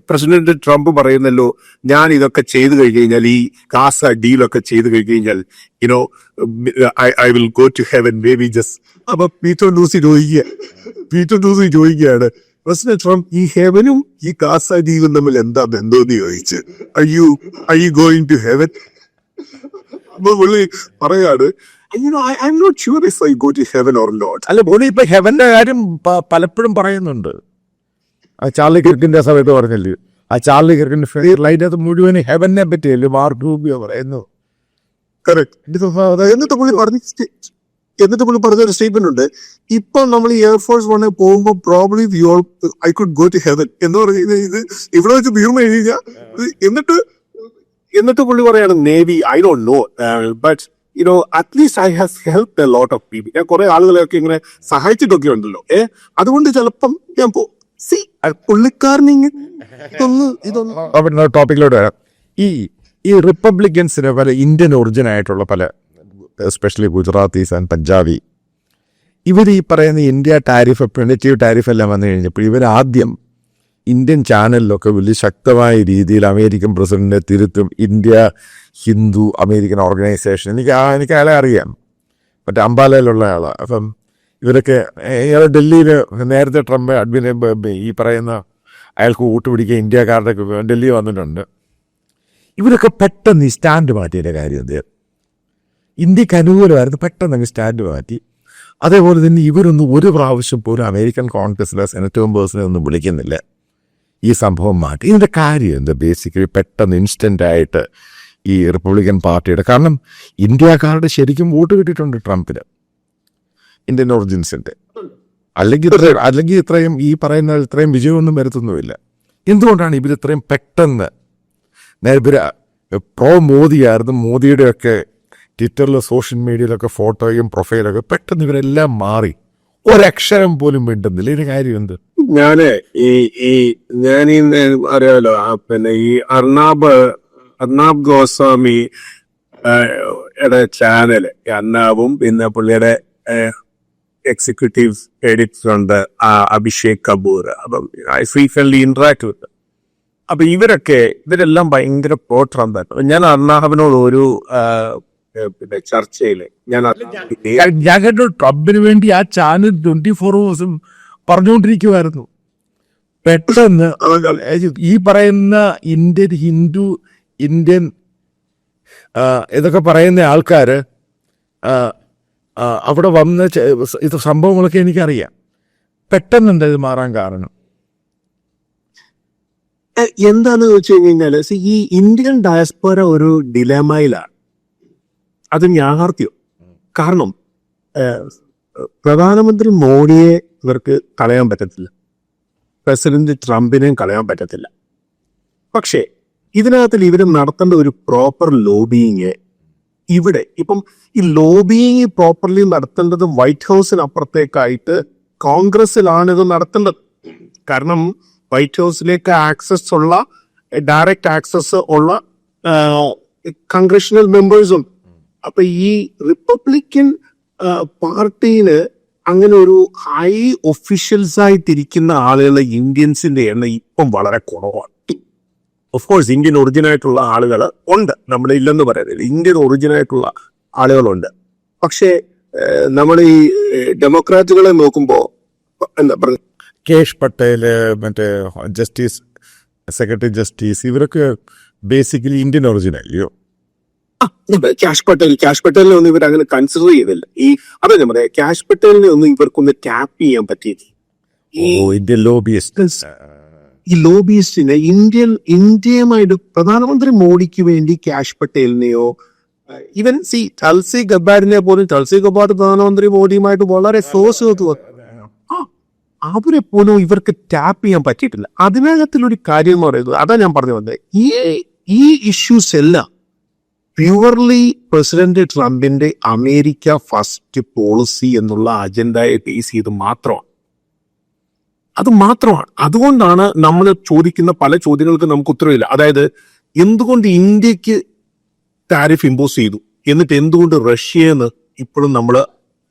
പ്രസിഡന്റ് ട്രംപ് പറയുന്നല്ലോ ഞാൻ ഇതൊക്കെ ചെയ്തു കഴിഞ്ഞു കഴിഞ്ഞാൽ ഈ കാസ ഡീലൊക്കെ ചെയ്തു കഴിഞ്ഞു കഴിഞ്ഞാൽ you know I will go to heaven may be just അപ്പൊ പീറ്റർ ഡൂസി ചോദിക്കുക പീറ്റർ ഡൂസി ചോദിക്കുകയാണ് പ്രസിഡന്റ് ട്രംപ് ഈ ഹെവനും ഈ കാസ ദ്വീപും തമ്മിൽ എന്താ ബന്ധം എന്ന് ചോദിച്ച്. I you I you going to heaven അപ്പൊ പുള്ളി പറയാണ്. അല്ല പുള്ളി ഇപ്പൊ ഹെവന്റെ കാര്യം പലപ്പോഴും പറയുന്നുണ്ട്. ആ ചാർലി കിർക്കിന്റെ സമയത്ത് പറഞ്ഞല്ലേ? ആ ചാർലി കിർക്കിന്റെ ഫെയർ അത് മുഴുവൻ ഹെവനെ പറ്റിയല്ലേ? മാർക്ക് റൂബിയോ പറയുന്നു. Correct. എന്നിട്ട് പുള്ളി പറഞ്ഞ എന്നിട്ട് പുള്ളി പറഞ്ഞ ഒരു സ്റ്റേറ്റ്മെന്റ് ഉണ്ട്. ഇപ്പൊ നമ്മൾ ഈ എയർഫോഴ്സ് വണ്ണിൽ പോകുമ്പോൾ probably you I could go to heaven എന്ന് പറഞ്ഞ ഇത് ഇവിടെ വെച്ച് ഭീമ കഴിഞ്ഞാൽ എന്നിട്ട് എന്നിട്ട് പുള്ളി പറയാണ് navy I don't know but you know at least I has help a lot of people ഞാൻ കുറെ ആളുകളെയൊക്കെ ഇങ്ങനെ സഹായിച്ചിട്ടൊക്കെ ഉണ്ടല്ലോ. ഏ അതുകൊണ്ട് ചിലപ്പം ഞാൻ പോ സി പുള്ളിക്കാരൻ ഇതൊന്ന് ടോപ്പിക്കിലോട്ട് വരാം. ഈ ഈ റിപ്പബ്ലിക്കൻസിന് പല ഇന്ത്യൻ ഒറിജിൻ ആയിട്ടുള്ള പല എസ്പെഷ്യലി ഗുജറാത്തീസ് ആൻഡ് പഞ്ചാബി. ഇവർ ഈ പറയുന്ന ഇന്ത്യ ടാരിഫ് പ്രിമിറ്റീവ് ടാരിഫ് എല്ലാം വന്നു കഴിഞ്ഞപ്പോൾ ഇവർ ആദ്യം ഇന്ത്യൻ ചാനലിലൊക്കെ വലിയ ശക്തമായ രീതിയിൽ അമേരിക്കൻ പ്രസിഡന്റിനെ തിരുത്തും ഇന്ത്യ ഹിന്ദു അമേരിക്കൻ ഓർഗനൈസേഷൻ എനിക്ക് ആ എനിക്ക് അയാളെ അറിയാം. മറ്റേ അംബാലയിലുള്ള ആളാണ് അപ്പം ഇവരൊക്കെ ഇയാൾ ഡൽഹിയിൽ നേരത്തെ ട്രംപ് അഡ്മിനെ ഈ പറയുന്ന അയാൾക്ക് കൂട്ടുപിടിക്കുക ഇന്ത്യക്കാരുടെ ഒക്കെ ഡൽഹി വന്നിട്ടുണ്ട്. ഇവരൊക്കെ പെട്ടെന്ന് ഈ സ്റ്റാൻഡ് മാറ്റിയതിന്റെ കാര്യം എന്ത്? ഇന്ത്യയ്ക്ക് അനുകൂലമായിരുന്നു. പെട്ടെന്ന് അങ്ങ് സ്റ്റാൻഡ് മാറ്റി. അതേപോലെ തന്നെ ഇവരൊന്നും ഒരു പ്രാവശ്യം പോലും അമേരിക്കൻ കോൺഗ്രസിലെ സെനറ്റ് മെമ്പേഴ്സിനെ ഒന്നും വിളിക്കുന്നില്ല. ഈ സംഭവം മാറ്റി. ഇതിന്റെ കാര്യം എന്താ? ബേസിക്കലി പെട്ടെന്ന് ഇൻസ്റ്റന്റ് ആയിട്ട് ഈ റിപ്പബ്ലിക്കൻ പാർട്ടിയുടെ കാരണം ഇന്ത്യക്കാരുടെ ശരിക്കും വോട്ട് കിട്ടിയിട്ടുണ്ട് ട്രംപിന്. ഇന്ത്യൻ ഒറിജിൻസിന്റെ അല്ലെങ്കിൽ അല്ലെങ്കിൽ ഇത്രയും ഈ പറയുന്ന ഇത്രയും വിജയമൊന്നും വരുത്തുന്നുമില്ല. എന്തുകൊണ്ടാണ് ഇവർ ഇത്രയും പെട്ടെന്ന്? നേരെ പ്രോ മോദിയായിരുന്നു. മോദിയുടെയൊക്കെ ട്വിറ്ററിലും സോഷ്യൽ മീഡിയയിലൊക്കെ ഫോട്ടോയും പ്രൊഫൈലൊക്കെ പെട്ടെന്ന് ഇവരെല്ലാം മാറി. ഒരക്ഷരം പോലും വേണ്ടുന്നില്ല ഇതിന് കാര്യം എന്ത്? ഞാൻ ഈ ഈ ഞാൻ ഈ അറിയാലോ പിന്നെ ഈ അർണാബ് അർണാബ് ഗോസ്വാമി ചാനൽ അർണാബും പിന്നെ പുള്ളിയുടെ എക്സിക്യൂട്ടീവ് എഡിറ്റർ ഉണ്ട് അഭിഷേക് കപൂർ. അപ്പം ഐ ഫ്രീക്വൻലി ഇന്ററാക്ട് വിത്ത് അപ്പൊ ഇവരൊക്കെ ഇവരെല്ലാം ഭയങ്കര പ്രോ ട്രംപ് ഞാൻ അർണാബിനോട് ഒരു പിന്നെ ചർച്ചയിൽ. ഞാൻ ഞാൻ കേട്ടോ ട്രംപിന് വേണ്ടി ആ ചാനൽ ട്വന്റി ഫോർ ഹവേഴ്സും പറഞ്ഞുകൊണ്ടിരിക്കുമായിരുന്നു പെട്ടെന്ന് ഈ പറയുന്ന ഇന്ത്യൻ ഹിന്ദു ഇന്ത്യൻ ഇതൊക്കെ പറയുന്ന ആൾക്കാര് ആ, ആ, അവിടെ വന്ന ഇത് സംഭവങ്ങളൊക്കെ എനിക്കറിയാം. പെട്ടെന്ന് എന്താ ഇത് മാറാൻ കാരണം? എന്താന്ന് വെച്ച് കഴിഞ്ഞാൽ ഈ ഇന്ത്യൻ ഡയസ്പോര ഒരു ഡിലമയിലാണ് അത് യാഥാർത്ഥ്യം. കാരണം പ്രധാനമന്ത്രി മോഡിയെ ഇവർക്ക് കളയാൻ പറ്റത്തില്ല. പ്രസിഡന്റ് ട്രംപിനെയും കളയാൻ പറ്റത്തില്ല. പക്ഷേ ഇതിനകത്തിൽ ഇവർ നടത്തേണ്ട ഒരു പ്രോപ്പർ ലോബിയിങ് ഇവിടെ ഇപ്പം ഈ ലോബിയിങ് പ്രോപ്പർലി നടത്തേണ്ടത് വൈറ്റ് ഹൗസിനപ്പുറത്തേക്കായിട്ട് കോൺഗ്രസിലാണ് ഇത് നടത്തേണ്ടത്. കാരണം വൈറ്റ് ഹൗസിലേക്ക് ആക്സസ് ഉള്ള ഡയറക്റ്റ് ആക്സസ് ഉള്ള കൺഗ്രഷണൽ മെമ്പേഴ്സും അപ്പൊ ഈ റിപ്പബ്ലിക്കൻ പാർട്ടിയിൽ അങ്ങനെ ഒരു ഹൈ ഒഫീഷ്യൽസ് ആയിട്ടിരിക്കുന്ന ആളുകളെ ഇന്ത്യൻസിന്റെ എണ്ണം ഇപ്പം വളരെ കുറവാണ്. ഓഫ് കോഴ്സ് ഇന്ത്യൻ ഒറിജിൻ ആയിട്ടുള്ള ആളുകൾ ഉണ്ട്. നമ്മുടെ ഇല്ലെന്ന് പറയുന്നത് ഇന്ത്യൻ ഒറിജിനൽ ആയിട്ടുള്ള ആളുകളുണ്ട്. പക്ഷേ നമ്മൾ ഈ ഡെമോക്രാറ്റുകളെ നോക്കുമ്പോൾ എന്താ പറയുക കേഷ് പട്ടേൽ മറ്റേ ജസ്റ്റിസ് സെക്രട്ടറി ജസ്റ്റിസ് ഇവരൊക്കെ basically Indian origin Kash Patel Kash പട്ടേലിനെ ഒന്നും ഇവർ അങ്ങനെ കൺസിഡർ ചെയ്തില്ല. ഈ അതെ ഞാൻ പറയാം ക്യാഷ് പട്ടേലിനെ ഒന്നും ഇവർക്കൊന്ന് ടാപ്പ് ചെയ്യാൻ പറ്റിയില്ല. ഈ ലോബിയിസ്റ്റിനെ ഇന്ത്യൻ ഇന്ത്യയുമായിട്ട് പ്രധാനമന്ത്രി മോഡിക്ക് വേണ്ടി ക്യാഷ് പട്ടേലിനെയോ ഈവൻ സി തൽസി ഗബാഡിനെ പോലും തൽസി ഗബാഡ് പ്രധാനമന്ത്രി മോഡിയുമായിട്ട് വളരെ സോസ് അവരെ പോലും ഇവർക്ക് ടാപ്പ് ചെയ്യാൻ പറ്റിയിട്ടില്ല. അതിനകത്തിലൊരു കാര്യം എന്ന് പറയുന്നത് അതാ ഞാൻ പറഞ്ഞു വന്നത് ഈ ഈ ഇഷ്യൂസ് എല്ലാം പ്യുവർലി പ്രസിഡന്റ് ട്രംപിന്റെ അമേരിക്ക ഫസ്റ്റ് പോളിസി എന്നുള്ള അജണ്ടയെ ബേസ് ചെയ്ത് മാത്രമാണ്. അത് മാത്രമാണ്. അതുകൊണ്ടാണ് നമ്മൾ ചോദിക്കുന്ന പല ചോദ്യങ്ങൾക്ക് നമുക്ക് ഉത്തരവില്ല. അതായത് എന്തുകൊണ്ട് ഇന്ത്യയ്ക്ക് താരിഫ് ഇമ്പോസ് ചെയ്തു? എന്നിട്ട് എന്തുകൊണ്ട് റഷ്യന്ന് ഇപ്പോഴും നമ്മൾ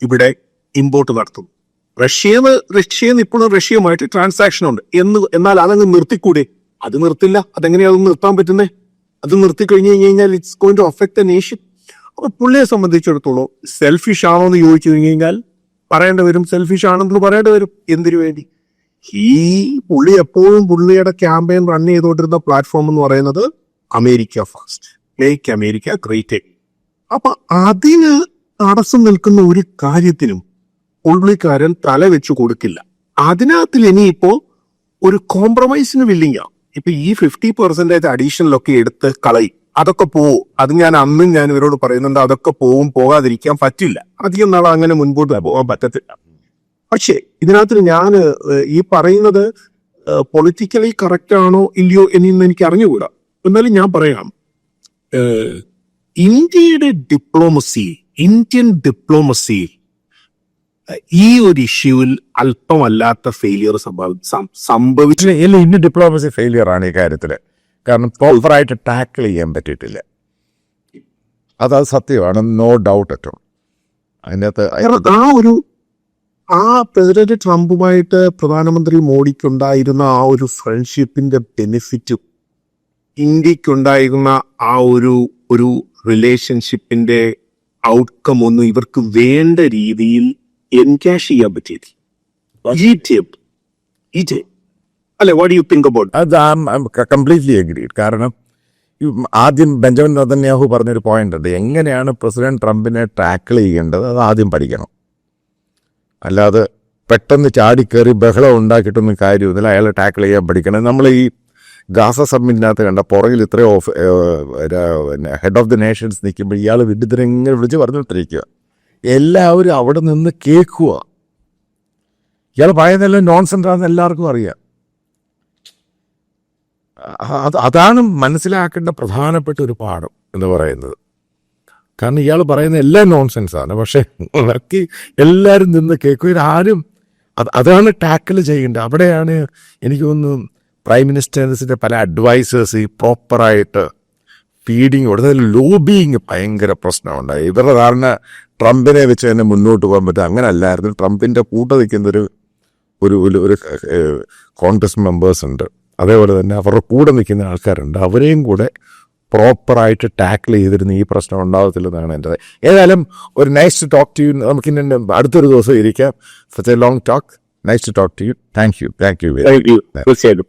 ഇവിടെ ഇമ്പോർട്ട് നടത്തുന്നു? റഷ്യന്ന് റഷ്യന്ന് ഇപ്പോഴും റഷ്യയുമായിട്ട് ട്രാൻസാക്ഷൻ ഉണ്ട്. എന്ന് എന്നാൽ അതങ്ങ് നിർത്തിക്കൂടെ? അത് നിർത്തില്ല. അതെങ്ങനെയാണ് അത് നിർത്താൻ പറ്റുന്നേ? അത് നിർത്തി കഴിഞ്ഞു കഴിഞ്ഞാൽ it's going to affect a nation അപ്പൊ പുള്ളിയെ സംബന്ധിച്ചിടത്തോളം സെൽഫിഷ് ആണോ എന്ന് ചോദിച്ചു കഴിഞ്ഞാൽ പറയേണ്ടി വരും. സെൽഫിഷ് ആണെന്ന് പറയേണ്ടി വരും. എന്തിനു വേണ്ടി? ഈ പുള്ളി എപ്പോഴും പുള്ളിയുടെ ക്യാമ്പയിൻ റൺ ചെയ്തുകൊണ്ടിരുന്ന പ്ലാറ്റ്ഫോം എന്ന് പറയുന്നത് America first make America great അപ്പൊ അതിന് തടസ്സം നിൽക്കുന്ന ഒരു കാര്യത്തിനും പുള്ളിക്കാരൻ തല വെച്ചു കൊടുക്കില്ല. അതിനകത്തിൽ ഇനിയിപ്പോ ഒരു കോംപ്രമൈസിന് വില്ലിങ്ങ ഇപ്പൊ ഈ ഫിഫ്റ്റി പെർസെന്റേജ് അഡീഷണലൊക്കെ എടുത്ത് കളയും. അതൊക്കെ പോവും. അത് ഞാൻ അന്നും ഞാൻ ഇവരോട് പറയുന്നുണ്ട് അതൊക്കെ പോവും പോകാതിരിക്കാൻ പറ്റില്ല. അധികം നാളെ അങ്ങനെ മുൻപോട്ട് പോകാൻ പറ്റത്തില്ല. പക്ഷേ ഇതിനകത്ത് ഞാൻ ഈ പറയുന്നത് പൊളിറ്റിക്കലി കറക്റ്റ് ആണോ ഇല്ലയോ എന്നൊന്നും എനിക്ക് അറിഞ്ഞുകൂടാ. എന്നാലും ഞാൻ പറയാം. ഇന്ത്യയുടെ ഡിപ്ലോമസി ഇന്ത്യൻ ഡിപ്ലോമസി ഈ ഒരു ഇഷ്യൂവിൽ അല്പമല്ലാത്ത ഫെയിലിയർ സംഭവിച്ചു. ഇല്ല ഇന്ത്യൻ ഡിപ്ലോമസി ഫെയിലിയർ ആണ് ഈ കാര്യത്തിൽ. കാരണം പ്രോപ്പറായിട്ട് ടാക്കിൾ ചെയ്യാൻ പറ്റിയിട്ടില്ല. അത് അത് സത്യമാണ് നോ ഡൗട്ട് അറ്റോ അതിനകത്ത് ആ ഒരു ആ പ്രസിഡന്റ് ട്രംപുമായിട്ട് പ്രധാനമന്ത്രി മോഡിക്കുണ്ടായിരുന്ന ആ ഒരു ഫ്രണ്ട്ഷിപ്പിന്റെ ബെനിഫിറ്റും ഇന്ത്യക്കുണ്ടായിരുന്ന ആ ഒരു ഒരു റിലേഷൻഷിപ്പിന്റെ ഔട്ട്കം ഒന്നും ഇവർക്ക് വേണ്ട രീതിയിൽ എൻകാഷ് ചെയ്യാൻ പറ്റിയില്ല ഈജിപ്ത് ഈജിപ്ത് അല്ലെ വാട്ട് യു തിങ്ക് അബൌട്ട് അത് കംപ്ലീറ്റ്ലി അഗ്രീഡ് കാരണം ഈ ആദ്യം ബെഞ്ചമിൻ നതന്യാഹു പറഞ്ഞൊരു പോയിന്റ് ഉണ്ട്. എങ്ങനെയാണ് പ്രസിഡന്റ് ട്രംപിനെ ടാക്കിൾ ചെയ്യേണ്ടത്? അത് ആദ്യം പഠിക്കണം. അല്ലാതെ പെട്ടെന്ന് ചാടിക്കേറി ബഹളം ഉണ്ടാക്കിയിട്ടൊന്നും കാര്യമൊന്നുമില്ല അയാളെ ടാക്കിൾ ചെയ്യാൻ പഠിക്കണം. നമ്മൾ ഈ ഗാസ സമ്മിറ്റിനകത്ത് കണ്ട പുറകിൽ ഇത്രയും of head of the nations നിൽക്കുമ്പോൾ ഇയാൾ വിഡിതരെ ഇങ്ങനെ വിളിച്ച് പറഞ്ഞുകൊണ്ടിരിക്കുക. എല്ലാവരും അവിടെ നിന്ന് കേൾക്കുക. ഇയാൾ പറയുന്നതെല്ലാം നോൺസെൻസ് ആണെന്ന് എല്ലാവർക്കും അറിയാം. അത് അതാണ് മനസ്സിലാക്കേണ്ട പ്രധാനപ്പെട്ട ഒരു പാഠം എന്ന് പറയുന്നത്. കാരണം ഇയാൾ പറയുന്ന എല്ലാം നോൺസെൻസാണ് പക്ഷേ ഉണക്കി എല്ലാവരും നിന്ന് കേൾക്കുക. ആരും അത് അതാണ് ടാക്കിൾ ചെയ്യേണ്ടത്. അവിടെയാണ് എനിക്ക് തോന്നുന്നു പ്രൈം മിനിസ്റ്റേഴ്സിന്റെ പല അഡ്വൈസേഴ്സ് ഈ പ്രോപ്പറായിട്ട് ഫീഡിങ് കൊടുത്തതിൽ ലോബിങ് ഭയങ്കര പ്രശ്നമുണ്ടായി. ഇവരുടെ ധാരണ ട്രംപിനെ വെച്ച് തന്നെ മുന്നോട്ട് പോകാൻ പറ്റും. അങ്ങനെ അല്ലായിരുന്നു ട്രംപിന്റെ കൂട്ട നിൽക്കുന്ന ഒരു ഒരു ഒരു കോൺഗ്രസ് മെമ്പേഴ്സ് ഉണ്ട്. അതേപോലെ തന്നെ അവരുടെ കൂടെ നിൽക്കുന്ന ആൾക്കാരുണ്ട്. അവരെയും കൂടെ പ്രോപ്പറായിട്ട് ടാക്കിൾ ചെയ്തിരുന്ന ഈ പ്രശ്നം ഉണ്ടാകത്തില്ലെന്നാണ് എന്റെ ഏതായാലും ഒരു nice to talk to you നമുക്ക് ഇന്നെ അടുത്തൊരു ദിവസം ഇരിക്കാം. Such a long talk nice to talk to you thank you thank you very തീർച്ചയായിട്ടും.